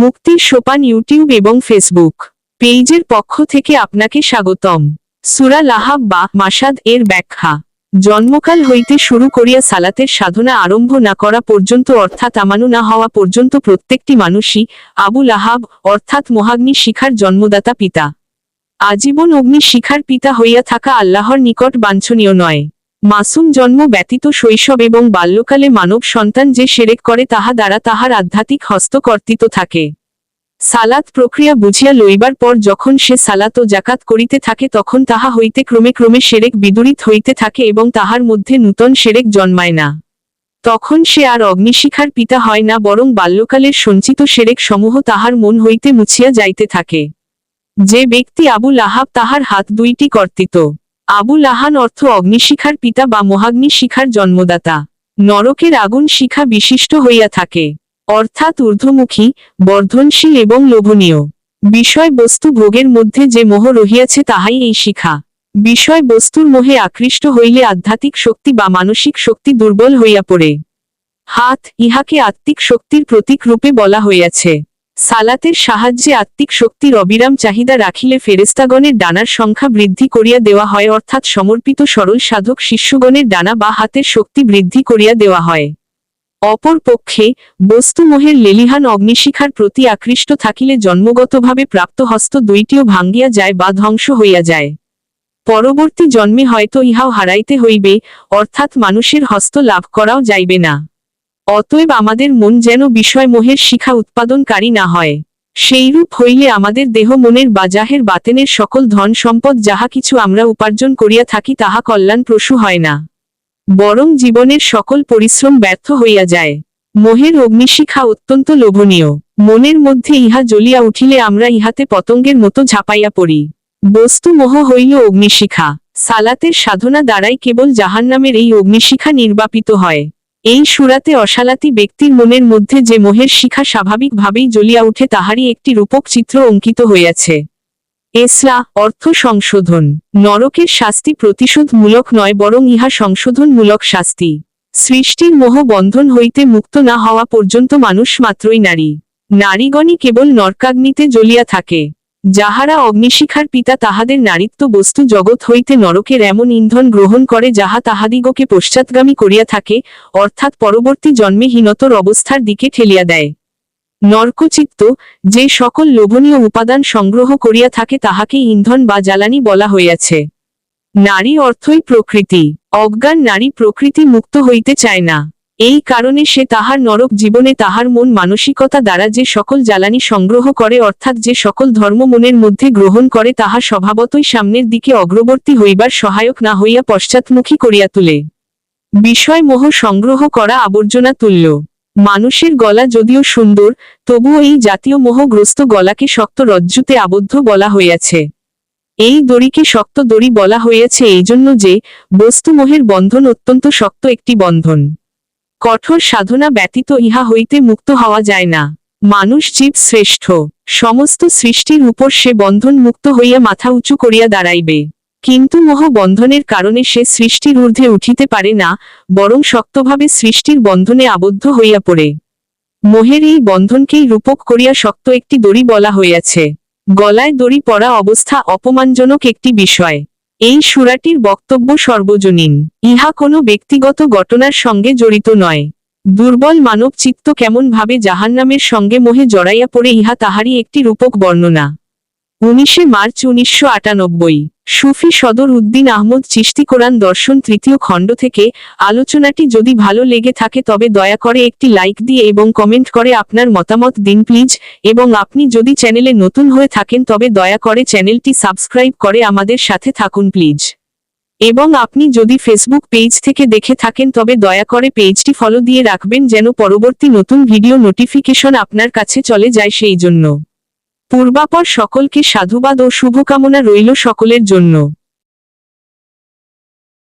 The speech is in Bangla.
মুক্তির সোপান ইউটিউব এবং ফেসবুক পেজের পক্ষ থেকে আপনাকে স্বাগতম। সুরা লাহাব বা মাসাদ এর ব্যাখ্যা। জন্মকাল হইতে শুরু করিয়া সালাতের সাধনা আরম্ভ না করা পর্যন্ত অর্থাৎ আমানু না হওয়া পর্যন্ত প্রত্যেকটি মানুষই আবু লাহাব অর্থাৎ মহাগ্নি শিখার জন্মদাতা পিতা। আজীবন অগ্নি শিখার পিতা হইয়া থাকা আল্লাহর নিকট বাঞ্ছনীয় নয়। মাসুম জন্ম ব্যতীত শৈশব এবং বাল্যকালে মানব সন্তান যে সেরেক করে তাহা দ্বারা তাহার আধ্যাত্মিক হস্তকর্তৃত থাকে। সালাত প্রক্রিয়া বুঝিয়া লইবার পর যখন সে সালাত ও জাকাত করিতে থাকে তখন তাহা হইতে ক্রমে ক্রমে সেরেক বিদুরিত হইতে থাকে এবং তাহার মধ্যে নূতন সেরেক জন্মায় না। তখন সে আর অগ্নিশিখার পিতা হয় না বরং বাল্যকালের সঞ্চিত সেরেক সমূহ তাহার মন হইতে মুছিয়া যাইতে থাকে। যে ব্যক্তি আবু লাহাব তাহার হাত দুইটি কর্তৃত। আবু লাহান অর্থ অগ্নিশিখার পিতা বা মহাগ্নি শিখার জন্মদাতা। নরকের আগুন শিখা বিশিষ্ট হইয়া থাকে। অর্থাৎ ঊর্ধ্বমুখী, বর্ধনশীল এবং লোভনীয়। বিষয়বস্তু ভোগের মধ্যে যে মোহ রহিয়াছে তাহাই এই শিখা। বিষয় বস্তুর মোহে আকৃষ্ট হইলে আধ্যাত্মিক শক্তি বা মানসিক শক্তি দুর্বল হইয়া পড়ে। হাত ইহাকে আত্মিক শক্তির প্রতীক রূপে বলা হইয়াছে। সালাতের সাহায্যে আত্মিক শক্তির অবিরাম চাহিদা রাখিলে ফেরেস্তাগণের ডানার সংখ্যা বৃদ্ধি করিয়া দেওয়া হয়, অর্থাৎ সমর্পিত সরল সাধক শিষ্যগণের ডানা বা হাতের শক্তি বৃদ্ধি করিয়া দেওয়া হয়। অপর পক্ষে বস্তুমোহের লেলিহান অগ্নিশিখার প্রতি আকৃষ্ট থাকিলে জন্মগতভাবে প্রাপ্ত হস্ত দুইটিও ভাঙ্গিয়া যায় বা ধ্বংস হইয়া যায়। পরবর্তী জন্মে হয়তো ইহাও হারাইতে হইবে, অর্থাৎ মানুষের হস্ত লাভ করাও যাইবে না। অতএব আমাদের মন যেন বিষয় মোহের শিখা উৎপাদনকারী না হয়। সেইরূপ হইলে আমাদের দেহ মনের বাজাহের বাতেনের সকল ধন সম্পদ যাহা কিছু আমরা উপার্জন করিয়া থাকি তাহা কল্যাণপ্রসূ হয় না। বরং জীবনের সকল পরিশ্রম ব্যর্থ হইয়া যায়। মোহের অগ্নিশিখা অত্যন্ত লোভনীয়। মনের মধ্যে ইহা জ্বলিয়া উঠিলে আমরা ইহাতে পতঙ্গের মতো ঝাঁপাইয়া পড়ি। বস্তু মোহ হইল অগ্নিশিখা। সালাতের সাধনা দ্বারাই কেবল জাহান্নামের এই অগ্নিশিখা নির্বাপিত হয়। এই সুরাতে অশালাতি ব্যক্তির মনের মধ্যে যে মোহের শিখা স্বাভাবিকভাবেই জ্বলিয়া উঠে তাহারই একটি রূপক চিত্র অঙ্কিত হইয়াছে। এসলা অর্থ সংশোধন। নরকের শাস্তি প্রতিশোধমূলক নয়, বরং ইহা সংশোধনমূলক শাস্তি। সৃষ্টির মোহ বন্ধন হইতে মুক্ত না হওয়া পর্যন্ত মানুষ মাত্রই নারী। নারীগণই কেবল নরকাগ্নিতে জ্বলিয়া থাকে। যাহারা অগ্নিশিখার পিতা তাহাদের নারীত্ব বস্তু জগৎ হইতে নরকের এমন ইন্ধন গ্রহণ করে যাহা তাহাদিগকে পশ্চাৎগামী করিয়া থাকে, অর্থাৎ পরবর্তী জন্মে হীনতর অবস্থার দিকে ঠেলিয়া দেয়। নরকচিত্ত, যে সকল লোভনীয় উপাদান সংগ্রহ করিয়া থাকে তাহাকে ইন্ধন বা জ্বালানি বলা হইয়াছে। নারী অর্থই প্রকৃতি, অজ্ঞান নারী প্রকৃতি মুক্ত হইতে চায় না। এই কারণে সে তাহার নরক জীবনে তাহার মন মানসিকতা দ্বারা যে সকল জ্বালানি সংগ্রহ করে অর্থাৎ যে সকল ধর্ম মনের মধ্যে গ্রহণ করে তাহা স্বভাবতই সামনের দিকে অগ্রবর্তী হইবার সহায়ক না হইয়া পশ্চাৎমুখী করিয়া তুলে। বিষয় মোহ সংগ্রহ করা আবর্জনা তুল্য। মানুষের গলা যদিও সুন্দর, তবুও এই জাতীয় মোহগ্রস্ত গলাকে শক্ত রজ্জুতে আবদ্ধ বলা হইয়াছে। এই দড়িকে শক্ত দড়ি বলা হইয়াছে এই জন্য যে বস্তুমোহের বন্ধন অত্যন্ত শক্ত একটি বন্ধন। কঠোর সাধনা ব্যতীত ইহা হইতে মুক্ত হওয়া যায় না। মানুষ জীব শ্রেষ্ঠ। সমস্ত সৃষ্টির উপর সে বন্ধন মুক্ত হইয়া মাথা উঁচু করিয়া দাঁড়াইবে। কিন্তু মোহ বন্ধনের কারণে সে সৃষ্টির ঊর্ধ্বে উঠিতে পারে না, বরং শক্তভাবে সৃষ্টির বন্ধনে আবদ্ধ হইয়া পড়ে। মোহের এই বন্ধনকেই রূপক করিয়া শক্ত একটি দড়ি বলা হইয়াছে। গলায় দড়ি পড়া অবস্থা অপমানজনক একটি বিষয়। এই সুরাটির বক্তব্য সর্বজনীন। ইহা কোনো ব্যক্তিগত ঘটনার সঙ্গে জড়িত নয়। দুর্বল মানব চিত্ত কেমনভাবে জাহান্নামের সঙ্গে মোহে জড়াইয়া পড়ে, ইহা তাহারই একটি রূপক বর্ণনা। উনিশে মার্চ উনিশশো আটানব্বই, সুফি সদর উদ্দিন আহমদ চিস্তি কোরআন দর্শন তৃতীয় খণ্ড থেকে, আলোচনাটি যদি ভালো লেগে থাকে তবে দয়া করে একটি লাইক দিয়ে এবং কমেন্ট করে আপনার মতামত দিন প্লিজ, এবং আপনি যদি চ্যানেলে নতুন হয়ে থাকেন তবে দয়া করে চ্যানেলটি সাবস্ক্রাইব করে আমাদের সাথে থাকুন প্লিজ। এবং আপনি যদি ফেসবুক পেজ থেকে দেখে থাকেন তবে দয়া করে পেজটি ফলো দিয়ে রাখবেন যেন পরবর্তী নতুন ভিডিও নোটিফিকেশন আপনার কাছে চলে যায় সেই জন্য। পূর্বাপর সকলকে সাধুবাদ ও শুভকামনা রইল সকলের জন্য।